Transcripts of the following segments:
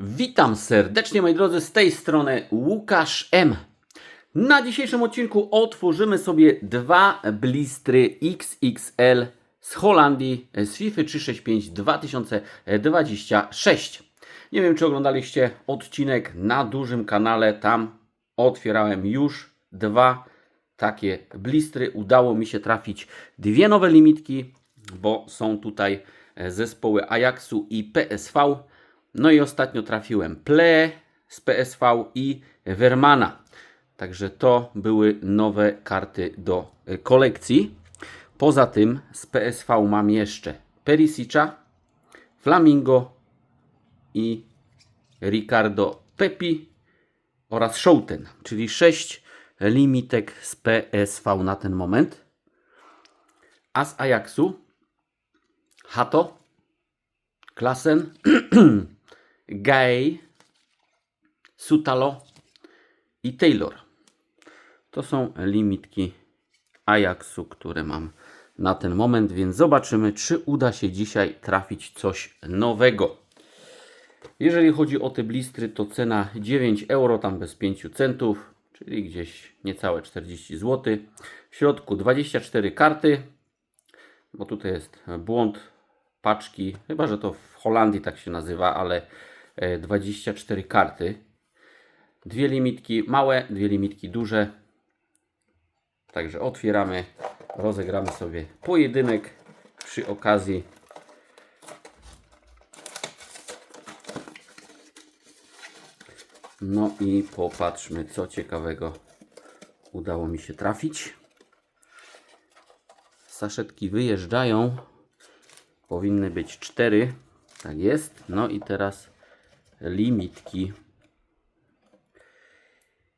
Witam serdecznie moi drodzy, z tej strony Łukasz M. Na dzisiejszym odcinku otworzymy sobie dwa blistry XXL z Holandii z FIFA 365 2026. Nie wiem czy oglądaliście odcinek na dużym kanale, tam otwierałem już dwa takie blistry. Udało mi się trafić dwie nowe limitki, bo są tutaj zespoły Ajaxu i PSV. No i ostatnio trafiłem Ple z PSV i Vermana. Także to były nowe karty do e, kolekcji. Poza tym z PSV mam jeszcze Perisicza, Flamingo i Ricardo Pepi oraz Schouten, czyli 6 limitek z PSV na ten moment. A z Ajaxu Hato, Klasen, Gay, Sutalo i Taylor. To są limitki Ajaxu, które mam na ten moment, więc zobaczymy, czy uda się dzisiaj trafić coś nowego. Jeżeli chodzi o te blistry, to cena 9 euro, tam bez 5 centów, czyli gdzieś niecałe 40 zł. W środku 24 karty, bo tutaj jest błąd paczki, chyba że to w Holandii tak się nazywa, ale 24 karty. Dwie limitki małe, dwie limitki duże. Także otwieramy, rozegramy sobie pojedynek przy okazji. No i popatrzmy, co ciekawego udało mi się trafić. Saszetki wyjeżdżają. Powinny być cztery. Tak jest. No i teraz limitki.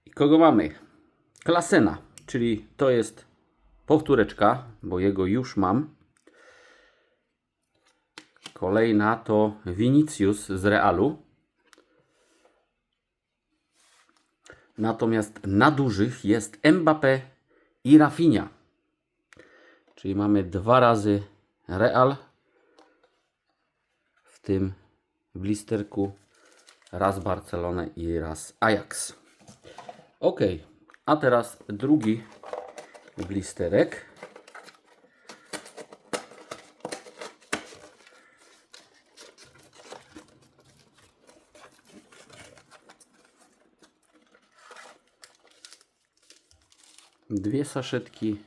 I kogo mamy? Klasena, czyli to jest powtóreczka, bo jego już mam. Kolejna to Vinicius z Realu. Natomiast na dużych jest Mbappé i Rafinha. Czyli mamy dwa razy Real w tym blisterku raz Barcelonę i raz Ajax. Ok, a teraz drugi blisterek. Dwie saszetki,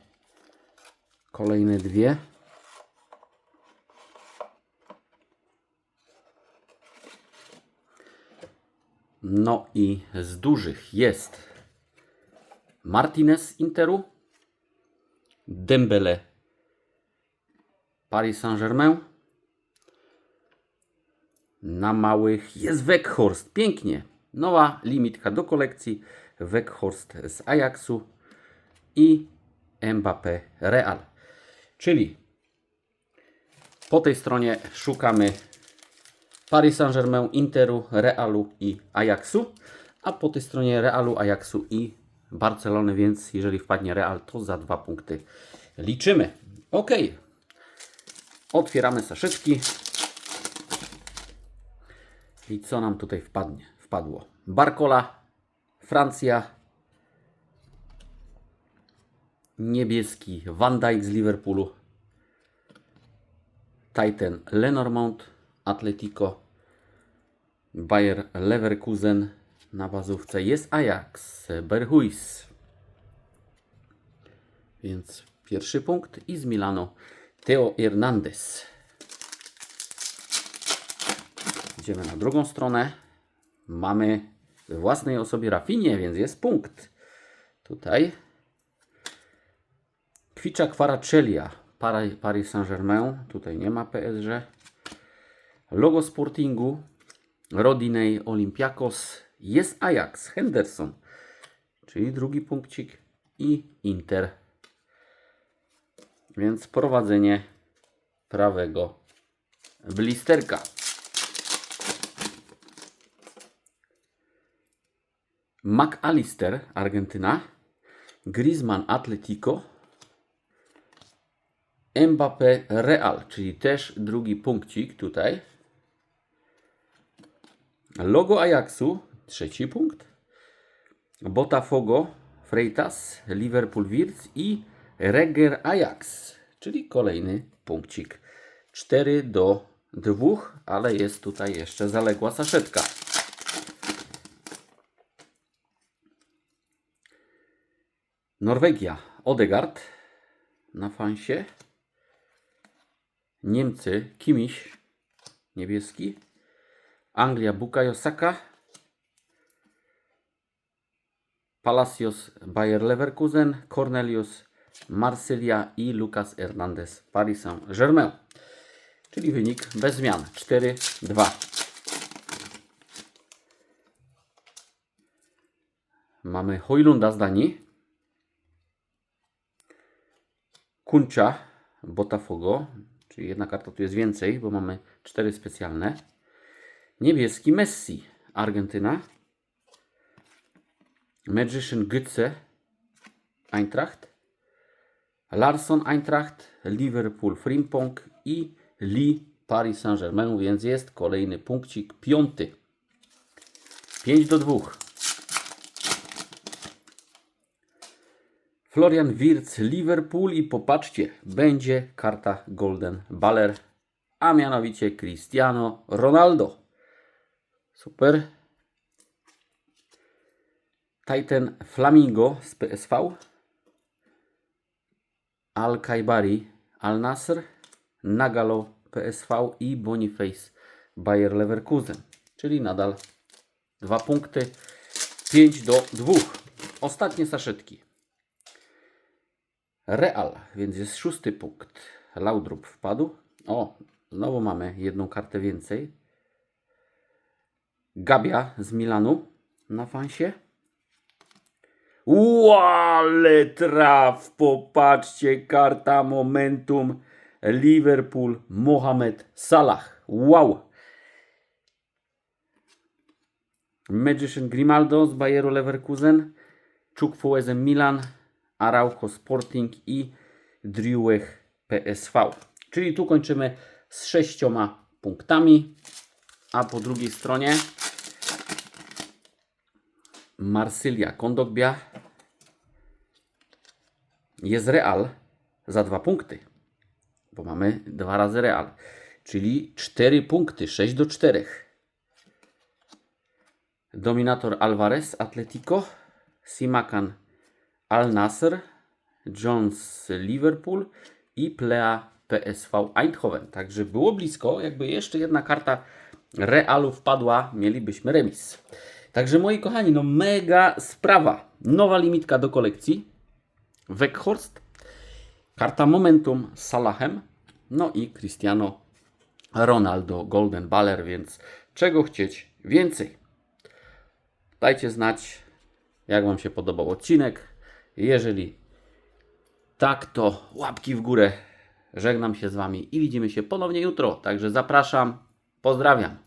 kolejne dwie. No i z dużych jest Martinez Interu, Dembele Paris Saint-Germain. Na małych jest Weghorst. Pięknie. Nowa limitka do kolekcji. Weghorst z Ajaxu i Mbappé Real. Czyli po tej stronie szukamy Paris Saint-Germain, Interu, Realu i Ajaxu, a po tej stronie Realu, Ajaxu i Barcelony, więc jeżeli wpadnie Real, to za dwa punkty liczymy. Ok. Otwieramy saszeczki. I co nam tutaj wpadnie? Wpadło. Barcola, Francja, niebieski Van Dijk z Liverpoolu, Titan Lenormand, Atletico, Bayer Leverkusen na bazówce jest Ajax, Berhuis. Więc pierwszy punkt i z Milano Teo Hernandez. Idziemy na drugą stronę. Mamy we własnej osobie Rafinie, więc jest punkt. Tutaj Kwicza Kwaracelia, Paris Saint-Germain, tutaj nie ma PSG. Logo Sportingu, Rodinei Olympiakos, jest Ajax, Henderson, czyli drugi punkcik i Inter. Więc prowadzenie prawego blisterka. McAllister, Argentyna. Griezmann, Atletico. Mbappé Real, czyli też drugi punkcik tutaj. Logo Ajaxu, trzeci punkt. Botafogo, Freitas, Liverpool Wirtz i Reger Ajax, czyli kolejny punkcik. 4 do 2, ale jest tutaj jeszcze zaległa saszetka. Norwegia, Odegaard na fansie. Niemcy, Kimiś, niebieski. Anglia, Bukayo Saka. Palacios, Bayer Leverkusen. Cornelius, Marsylia i Lucas Hernandez, Paris Saint-Germain. Czyli wynik bez zmian. 4-2. Mamy Hojlunda z Danii. Kuncia, Botafogo, czyli jedna karta tu jest więcej, bo mamy cztery specjalne. Niebieski Messi, Argentyna. Magician Götze, Eintracht. Larson, Eintracht. Liverpool, Frimpong i Lee, Paris Saint-Germain, więc jest kolejny punkcik, piąty. 5 do 2. Florian Wirtz, Liverpool i popatrzcie, będzie karta Golden Baller, a mianowicie Cristiano Ronaldo. Super. Titan Flamingo z PSV. Al Kaibari Al Nasr. Nagalo PSV i Boniface Bayer Leverkusen. Czyli nadal dwa punkty. 5 do 2. Ostatnie saszetki. Real, więc jest szósty punkt. Laudrup wpadł. O, znowu mamy jedną kartę więcej. Gabia z Milanu na fansie. Łale traf! Popatrzcie, karta momentum. Liverpool, Mohamed Salah. Wow! Magician Grimaldo z Bayeru Leverkusen. Czuk Milan. Araujo Sporting i Driuech PSV. Czyli tu kończymy z sześcioma punktami, a po drugiej stronie Marsylia Kondogbia jest Real za dwa punkty, bo mamy dwa razy Real, czyli cztery punkty, 6 do 4. Dominator Alvarez Atletico, Simakan Al Nasr, Jones Liverpool i Plea PSV Eindhoven. Także było blisko, jakby jeszcze jedna karta Realu wpadła, mielibyśmy remis. Także moi kochani, no mega sprawa. Nowa limitka do kolekcji. Weghorst. Karta Momentum z Salahem. No i Cristiano Ronaldo Golden Baller, więc czego chcieć więcej? Dajcie znać, jak Wam się podobał odcinek. Jeżeli tak, to łapki w górę. Żegnam się z Wami i widzimy się ponownie jutro. Także zapraszam. Pozdrawiam.